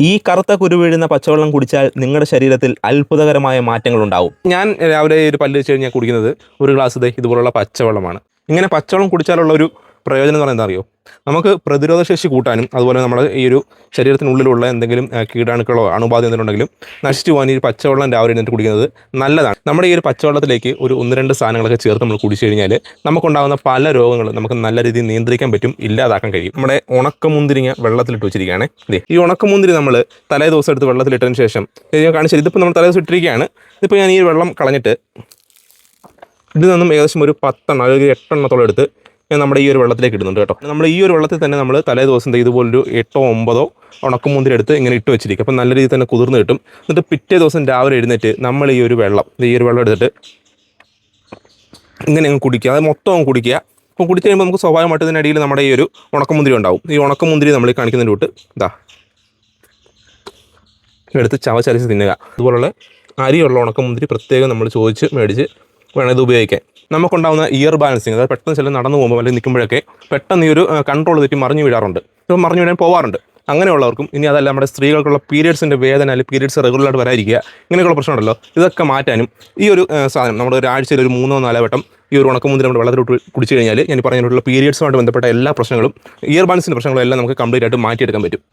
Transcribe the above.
ഈ കറുത്ത കുരു വീഴുന്ന പച്ചവെള്ളം കുടിച്ചാൽ നിങ്ങളുടെ ശരീരത്തിൽ അത്ഭുതകരമായ മാറ്റങ്ങൾ ഉണ്ടാവും. ഞാൻ രാവിലെ ഒരു പല്ല് വെച്ച് കഴിഞ്ഞാൽ കുടിക്കുന്നത് ഒരു ഗ്ലാസ് ഇതുപോലുള്ള പച്ചവെള്ളമാണ്. ഇങ്ങനെ പച്ചവെള്ളം കുടിച്ചാലുള്ള ഒരു പ്രയോജനം എന്ന് പറയുന്നത് അറിയോ നമുക്ക് പ്രതിരോധ ശേഷി കൂട്ടാനും അതുപോലെ നമ്മുടെ ഈ ഒരു ശരീരത്തിനുള്ളിലുള്ള എന്തെങ്കിലും കീടാണുക്കളോ അണുബാധ എന്തെങ്കിലും നശിച്ചു പോകാൻ ഈ പച്ചവെള്ളം രാവിലെ എഴുന്നേറ്റ് കുടിക്കുന്നത് നല്ലതാണ്. നമ്മുടെ ഈ ഒരു പച്ചവെള്ളത്തിലേക്ക് ഒരു ഒന്ന് രണ്ട് സാധനങ്ങളൊക്കെ ചേർത്ത് നമ്മൾ കുടിച്ചു കഴിഞ്ഞാൽ നമുക്കുണ്ടാകുന്ന പല രോഗങ്ങളും നമുക്ക് നല്ല രീതിയിൽ നിയന്ത്രിക്കാൻ പറ്റും ഇല്ലാതാക്കാൻ കഴിയും. നമ്മുടെ ഉണക്കമുന്തിരിങ്ങ വെള്ളത്തിലിട്ട് വെച്ചിരിക്കുകയാണ്. ഈ ഉണക്കമുന്തിരി നമ്മൾ തലേ ദിവസം എടുത്ത് വെള്ളത്തിലിട്ടതിന് ശേഷം ഞാൻ കാണിച്ചത് ഇതിപ്പോൾ നമ്മൾ തലേ ദിവസം ഇട്ടിരിക്കുകയാണ്. ഇതിപ്പോൾ ഞാൻ ഈ വെള്ളം കളഞ്ഞിട്ട് ഇതിൽ നിന്നും ഏകദേശം ഒരു പത്തെണ്ണം അല്ലെങ്കിൽ എട്ടെണ്ണത്തോളം എടുത്ത് നമ്മുടെ ഈ ഒരു വെള്ളത്തിലേക്ക് ഇടുന്നുണ്ട് കേട്ടോ. നമ്മൾ ഈ ഒരു വെള്ളത്തിൽ തന്നെ നമ്മൾ തലേ ദിവസം ഇതുപോലൊരു എട്ടോ ഒമ്പതോ ഉണക്കമുന്തിരി എടുത്ത് ഇങ്ങനെ ഇട്ട് വെച്ചിരിക്കും. അപ്പം നല്ല രീതിയിൽ തന്നെ കുതിർന്ന് കിട്ടും. എന്നിട്ട് പിറ്റേ ദിവസം രാവിലെ എഴുന്നേറ്റ് നമ്മൾ ഈ ഒരു വെള്ളം ഈ ഒരു വെള്ളം എടുത്തിട്ട് ഇങ്ങനെ അങ്ങ് കുടിക്കുക. അത് മൊത്തം കുടിക്കുക. അപ്പം കുടിച്ച് കഴിയുമ്പോൾ നമുക്ക് സ്വാഭാവികമായിട്ട് ഇതിനടിയിൽ നമ്മുടെ ഈ ഒരു ഉണക്കമുന്തിരി ഉണ്ടാവും. ഈ ഉണക്കമുന്തിരി നമ്മൾ കാണിക്കുന്നതിന്റെ തൊട്ട് ഇതാ എടുത്ത് ചവച്ചരച്ച് തിന്നുക. അതുപോലുള്ള അരിയുള്ള ഉണക്കമുന്തിരി പ്രത്യേകം നമ്മൾ ചോദിച്ച് മേടിച്ച് വേണം ഇത് ഉപയോഗിക്കാൻ. നമുക്കുണ്ടാകുന്ന ഇയർ ബാലൻസിങ് അതായത് പെട്ടെന്ന് ചില നടന്നു പോകുമ്പോൾ അല്ലെങ്കിൽ നിൽക്കുമ്പോഴൊക്കെ പെട്ടെന്ന് ഈ ഒരു കൺട്രോൾ തെറ്റി മറിഞ്ഞു വീഴാറുണ്ട്. ഇപ്പോൾ മറിഞ്ഞു വീഴാൻ പോകാറുണ്ട് അങ്ങനെയുള്ളവർക്കും ഇനി അതല്ല നമ്മുടെ സ്ത്രീകൾക്കുള്ള പീരിയഡ്സിന്റെ വേദന അല്ലെങ്കിൽ പീരിയഡ്സ് റെഗുലറായിട്ട് വരാതിരിക്കുക ഇങ്ങനെയുള്ള പ്രശ്നമുണ്ടല്ലോ. ഇതൊക്കെ മാറ്റാനും ഈ ഒരു സാധനം നമ്മുടെ ഒരാഴ്ചയിൽ ഒരു മൂന്നോ നാലോ വട്ടം ഈ ഒരു ഉണക്കമുന്തിരി നമ്മുടെ വെള്ളത്തിലോട്ട് കുടിച്ചു കഴിഞ്ഞാൽ ഞാൻ പറഞ്ഞിട്ടുള്ള പീരിയഡ്സുമായിട്ട് ബന്ധപ്പെട്ട എല്ലാ പ്രശ്നങ്ങളും ഇയർ ബാലൻസിന്റെ പ്രശ്നങ്ങളും എല്ലാം നമുക്ക് കംപ്ലീറ്റ് ആയിട്ട് മാറ്റിയെടുക്കാൻ പറ്റും.